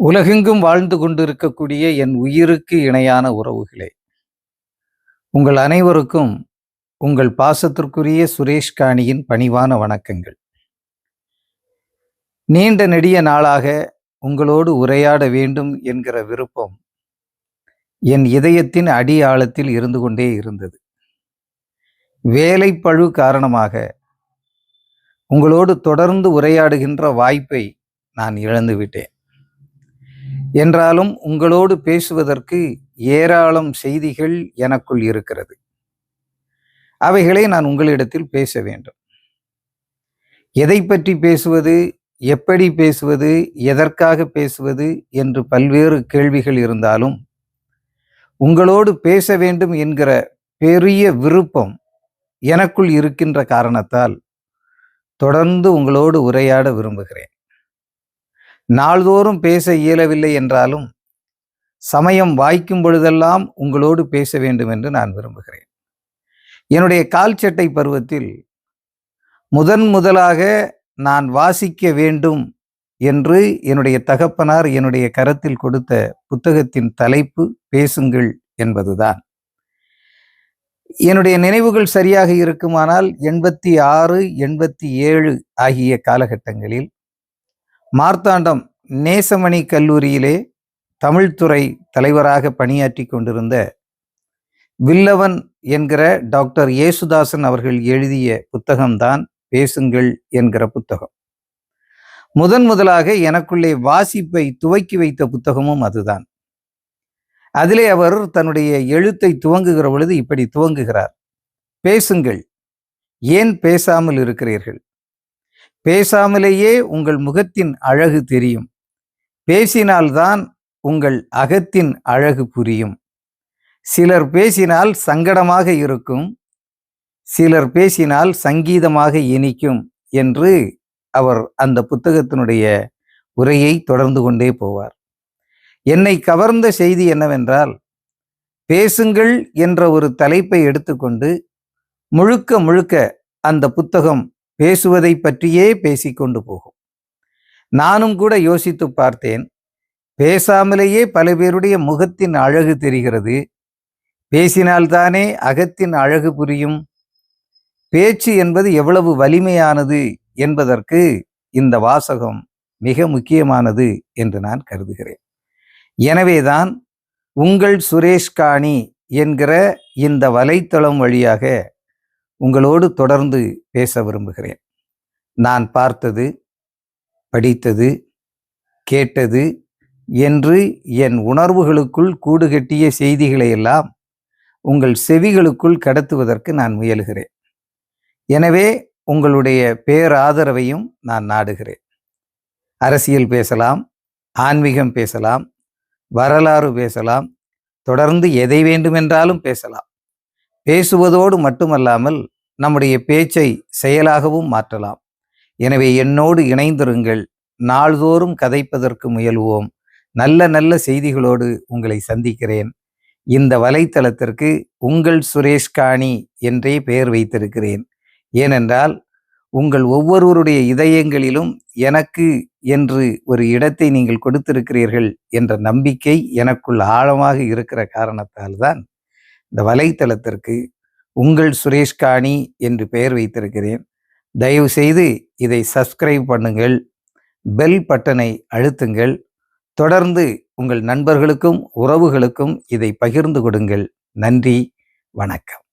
உலகெங்கும் வாழ்ந்து கொண்டிருக்கக்கூடிய என் உயிருக்கு இணையான உறவுகளே. உங்கள் அனைவருக்கும் உங்கள் பாசத்திற்குரிய சுரேஷ் காணியின் பணிவான வணக்கங்கள். நீண்ட நெடிய நாளாக உங்களோடு உரையாட வேண்டும் என்கிற விருப்பம் என் இதயத்தின் அடி ஆழத்தில் இருந்து கொண்டே இருந்தது. வேலைப்பழு காரணமாக உங்களோடு தொடர்ந்து உரையாடுகின்ற வாய்ப்பை நான் இழந்துவிட்டேன் என்றாலும் உங்களோடு பேசுவதற்கு ஏராளம் செய்திகள் எனக்குள் இருக்கிறது. அவைகளை நான் உங்களிடத்தில் பேச வேண்டும். எதை பற்றி பேசுவது எப்படி பேசுவது எதற்காக பேசுவது என்று பல்வேறு கேள்விகள் இருந்தாலும் உங்களோடு பேச வேண்டும் என்கிற பெரிய விருப்பம் எனக்குள் இருக்கின்ற காரணத்தால் தொடர்ந்து உங்களோடு உரையாட விரும்புகிறேன். நாள்தோறும் பேச இயலவில்லை என்றாலும் சமயம் வாய்க்கும் பொழுதெல்லாம் உங்களோடு பேச வேண்டும் என்று நான் விரும்புகிறேன். என்னுடைய கால் சட்டை பருவத்தில் முதன் முதலாக நான் வாசிக்க வேண்டும் என்று என்னுடைய தகப்பனார் என்னுடைய கரத்தில் கொடுத்த புத்தகத்தின் தலைப்பு பேசுங்கள் என்பதுதான். என்னுடைய நினைவுகள் சரியாக இருக்குமானால் எண்பத்தி ஆறு எண்பத்தி ஏழு ஆகிய காலகட்டங்களில் மார்த்தாண்டம் நேசமணி கல்லூரியிலே தமிழ்துறை தலைவராக பணியாற்றி கொண்டிருந்த வில்லவன் என்கிற டாக்டர் ஏசுதாசன் அவர்கள் எழுதிய புத்தகம்தான் பேசுங்கள் என்கிற புத்தகம். முதன் முதலாக எனக்குள்ளே வாசிப்பை துவக்கி வைத்த புத்தகமும் அதுதான். அதிலே அவர் தன்னுடைய எழுத்தை துவங்குகிற பொழுது இப்படி துவங்குகிறார். பேசுங்கள். ஏன் பேசாமல் இருக்கிறீர்கள்? பேசாமலேயே உங்கள் முகத்தின் அழகு தெரியும். பேசினால்தான் உங்கள் அகத்தின் அழகு புரியும். சிலர் பேசினால் சங்கடமாக இருக்கும். சிலர் பேசினால் சங்கீதமாக இனிக்கும் என்று அவர் அந்த புத்தகத்தினுடைய உரையை தொடர்ந்து கொண்டே போவார். என்னை கவர்ந்த செய்தி என்னவென்றால் பேசுங்கள் என்ற ஒரு தலைப்பை எடுத்துக்கொண்டு முழுக்க முழுக்க அந்த புத்தகம் பேசுவதை பற்றியே பேசிக்கொண்டு போகும். நானும் கூட யோசித்து பார்த்தேன் பேசாமலேயே பல பேருடைய முகத்தின் அழகு தெரிகிறது பேசினால்தானே அகத்தின் அழகு புரியும் பேச்சு என்பது எவ்வளவு வலிமையானது என்பதற்கு இந்த வாசகம் மிக முக்கியமானது என்று நான் கருதுகிறேன். எனவேதான் உங்கள் சுரேஷ் காணி என்கிற இந்த வலைத்தளம் வழியாக உங்களோடு தொடர்ந்து பேச விரும்புகிறேன். நான் பார்த்தது படித்தது கேட்டது என்று என் உணர்வுகளுக்குள் கூடு கட்டிய செய்திகளை எல்லாம் உங்கள் செவிகளுக்குள் கடத்துவதற்கு நான் முயலுகிறேன். எனவே உங்களுடைய பேராதரவையும் நான் நாடுகிறேன். அரசியல் பேசலாம் ஆன்மீகம் பேசலாம் வரலாறு பேசலாம் தொடர்ந்து எதை வேண்டுமென்றாலும் பேசலாம். பேசுவதோடு மட்டுமல்லாமல் நம்முடைய பேச்சை செயலாகவும் மாற்றலாம். எனவே என்னோடு இணைந்திருங்கள். நாள்தோறும் கதைப்பதற்கு முயல்வோம். நல்ல நல்ல செய்திகளோடு உங்களை சந்திக்கிறேன். இந்த வலைத்தளத்திற்கு உங்கள் சுரேஷ் காணி என்றே பெயர் வைத்திருக்கிறேன். ஏனென்றால் உங்கள் ஒவ்வொருவருடைய இதயங்களிலும் எனக்கு என்று ஒரு இடத்தை நீங்கள் கொடுத்திருக்கிறீர்கள் என்ற நம்பிக்கை எனக்குள் ஆழமாக இருக்கிற காரணத்தால் தான் இந்த வலைத்தளத்திற்கு உங்கள் சுரேஷ்காணி என்று பெயர் வைத்திருக்கிறேன். தயவு செய்து இதை சப்ஸ்கிரைப் பண்ணுங்கள் பெல் பட்டனை அழுத்துங்கள் தொடர்ந்து உங்கள் நண்பர்களுக்கும் உறவுகளுக்கும் இதை பகிர்ந்து கொடுங்கள். நன்றி வணக்கம்.